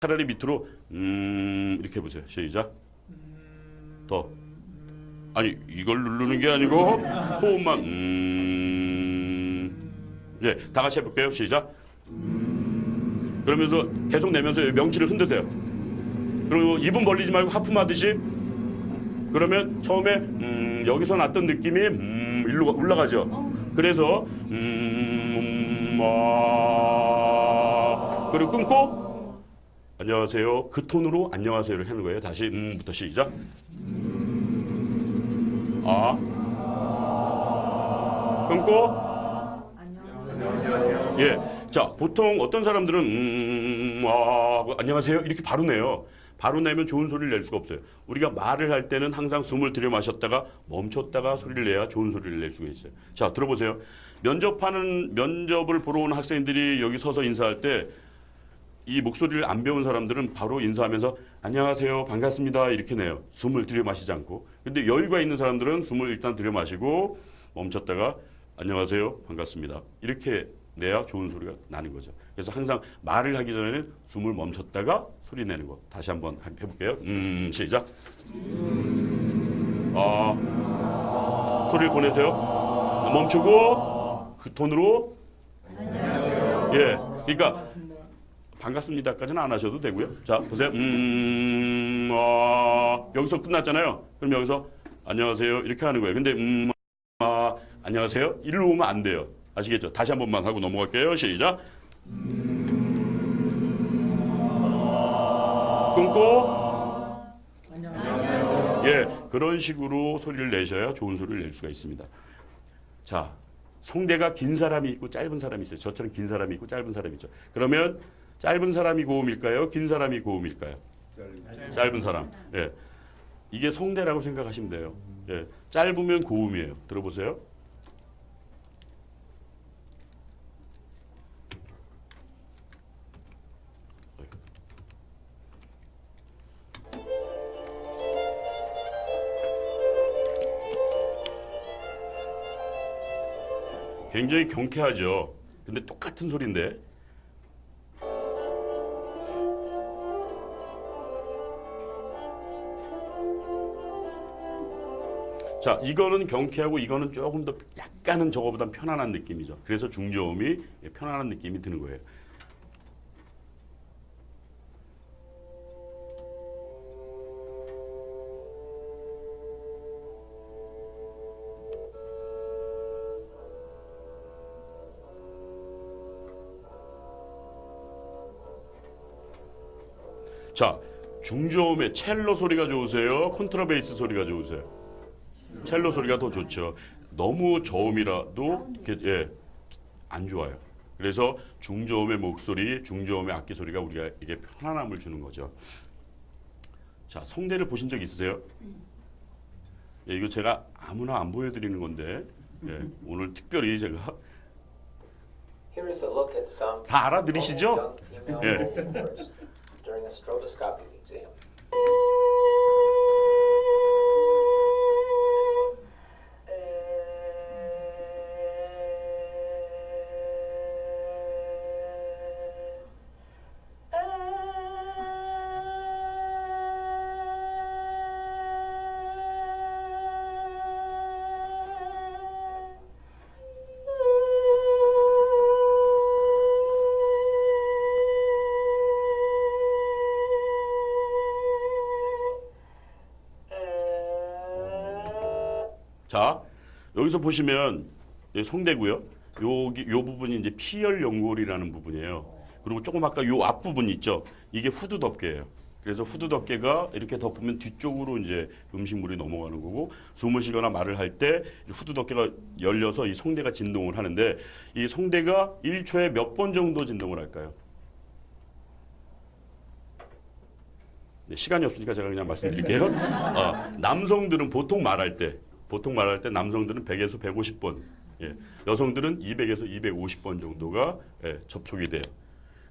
차라리 밑으로 음 이렇게 해보세요. 시작. 더. 아니 이걸 누르는 게 아니고 호흡만 음. 이제 다 같이 해볼게요. 시작. 그러면서 계속 내면서 명치를 흔드세요. 그리고 입은 벌리지 말고 하품하듯이 그러면 처음에 음, 여기서 났던 느낌이 음, 일로 올라가죠. 그래서 음, 아, 그리고 끊고 안녕하세요. 그 톤으로 안녕하세요를 하는 거예요. 다시 음부터 시작. 아 끊고 예. 자, 보통 어떤 사람들은 음, 아, 안녕하세요. 이렇게 바로 내요. 바로 내면 좋은 소리를 낼 수가 없어요. 우리가 말을 할 때는 항상 숨을 들여 마셨다가 멈췄다가 소리를 내야 좋은 소리를 낼 수가 있어요. 자, 들어보세요. 면접하는 면접을 보러 온 학생들이 여기 서서 인사할 때 이 목소리를 안 배운 사람들은 바로 인사하면서 안녕하세요. 반갑습니다. 이렇게 내요. 숨을 들여 마시지 않고. 근데 여유가 있는 사람들은 숨을 일단 들여 마시고 멈췄다가 안녕하세요. 반갑습니다. 이렇게 내야 좋은 소리가 나는 거죠. 그래서 항상 말을 하기 전에는 숨을 멈췄다가 소리 내는 거. 다시 한번 해- 해볼게요. 음, 시작. 아, 소리를 보내세요. 멈추고 그 톤으로. 예, 그러니까 반갑습니다까지는 안 하셔도 되고요. 자, 보세요. 음, 아, 여기서 끝났잖아요. 그럼 여기서 안녕하세요 이렇게 하는 거예요. 근데 음, 아, 안녕하세요 이리로 오면 안 돼요. 아시겠죠? 다시 한 번만 하고 넘어갈게요. 시작. 끊고 예 그런 식으로 소리를 내셔야 좋은 소리를 낼 수가 있습니다. 자 송대가 긴 사람이 있고 짧은 사람이 있어요. 저처럼 긴 사람이 있고 짧은 사람이 있죠. 그러면 짧은 사람이 고음일까요? 긴 사람이 고음일까요? 짧은 사람. 예. 이게 송대라고 생각하시면 돼요. 예. 짧으면 고음이에요. 들어보세요. 굉장히 경쾌하죠. 근데 똑같은 소리인데. 자, 이거는 경쾌하고 이거는 조금 더 약간은 저거보다 편안한 느낌이죠. 그래서 중저음이 편안한 느낌이 드는 거예요. 자, 중저음의 첼로 소리가 좋으세요? 콘트라베이스 소리가 좋으세요? 첼로 소리가 더 좋죠. 너무 저음이라도 예, 안 좋아요. 그래서 중저음의 목소리, 중저음의 악기 소리가 우리가 이게 편안함을 주는 거죠. 자, 성대를 보신 적 있으세요? 예, 이거 제가 아무나 안 보여드리는 건데 예, 오늘 특별히 제가 다 알아들으시죠? 예. 자, 여기서 보시면 이 성대고요. 여기 요 부분이 이제 피열 연골이라는 부분이에요. 그리고 조금 아까 요 앞부분 있죠. 이게 후두 덮개예요. 그래서 후두 덮개가 이렇게 덮으면 뒤쪽으로 이제 음식물이 넘어가는 거고 숨을 쉬거나 말을 할 때 후두 덮개가 열려서 이 성대가 진동을 하는데 이 성대가 1초에 몇 번 정도 진동을 할까요? 네, 시간이 없으니까 제가 그냥 말씀드릴게요. 어, 남성들은 보통 말할 때, 보통 말할 때 남성들은 100에서 150번, 예, 여성들은 200에서 250번 정도가 예, 접촉이 돼요.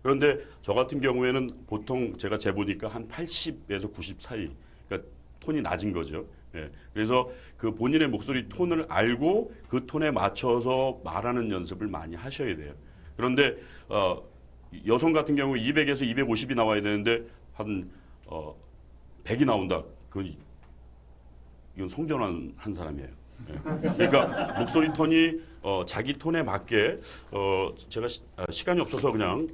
그런데 저 같은 경우에는 보통 제가 재보니까 한 80에서 90 사이, 그러니까 톤이 낮은 거죠. 예, 그래서 그 본인의 목소리 톤을 알고 그 톤에 맞춰서 말하는 연습을 많이 하셔야 돼요. 그런데 어, 여성 같은 경우 200에서 250이 나와야 되는데 한 어, 100이 나온다. 그 이건 성전환 한 사람이에요. 예. 그러니까 목소리 톤이 어, 자기 톤에 맞게 어, 제가 시, 간이 없어서 그냥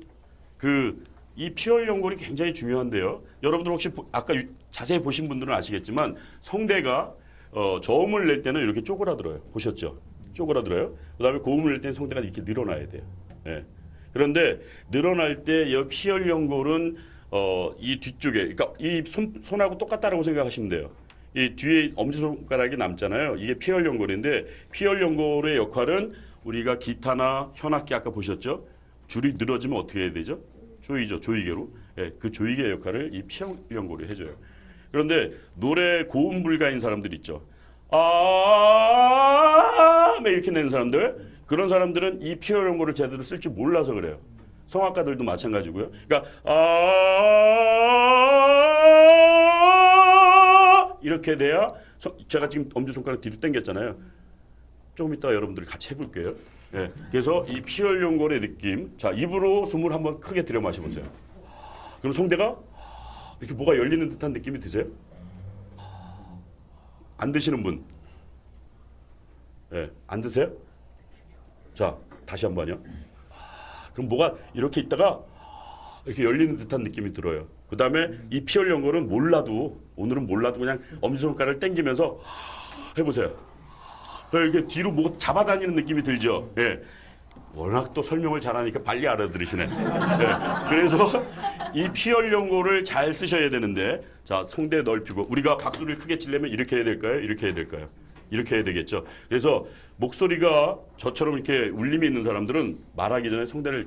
그 이 피열 연골이 굉장히 중요한데요. 여러분들 혹시 보- 아까 유- 자세히 보신 분들은 아시겠지만 성대가 어, 저음을 낼 때는 이렇게 쪼그라들어요. 보셨죠? 쪼그라들어요. 그다음에 고음을 낼 때는 성대가 이렇게 늘어나야 돼요. 예. 그런데 늘어날 때 이 피열 연골은 어, 이 뒤쪽에 그러니까 이 손, 손하고 똑같다라고 생각하시면 돼요. 이 뒤에 엄지손가락이 남잖아요. 이게 피열 연골인데 피열 연골의 역할은 우리가 기타나 현악기 아까 보셨죠? 줄이 늘어지면 어떻게 해야 되죠? 조이죠. 조이개로. 예, 그 조이개 역할을 이 피열 연골이 해줘요. 그런데 노래 고음 불가인 사람들 있죠. 아, 막 이렇게 내는 사람들 그런 사람들은 이 피열 연골을 제대로 쓸 줄 몰라서 그래요. 성악가들도 마찬가지고요. 그러니까 아 이렇게 돼야 서- 제가 지금 엄지 손가락 뒤로 당겼잖아요. 조금 이따 여러분들이 같이 해볼게요. 예, 그래서 이 피열 연골의 느낌, 자 입으로 숨을 한번 크게 들여 마셔보세요. 그럼 성대가 이렇게 뭐가 열리는 듯한 느낌이 드세요? 안 드시는 분, 예, 안 드세요? 자 다시 한 번요. 그럼 뭐가 이렇게 있다가 이렇게 열리는 듯한 느낌이 들어요. 그 다음에 이 피열 연골은 몰라도 오늘은 몰라도 그냥 엄지손가락을 당기면서 해보세요. 이렇게 뒤로 뭐 잡아다니는 느낌이 들죠. 예. 워낙 또 설명을 잘하니까 빨리 알아들으시네. 예. 그래서 이 피열 연골을 잘 쓰셔야 되는데 자 성대 넓히고 우리가 박수를 크게 치려면 이렇게 해야 될까요? 이렇게 해야 될까요? 이렇게 해야 되겠죠. 그래서 목소리가 저처럼 이렇게 울림이 있는 사람들은 말하기 전에 성대를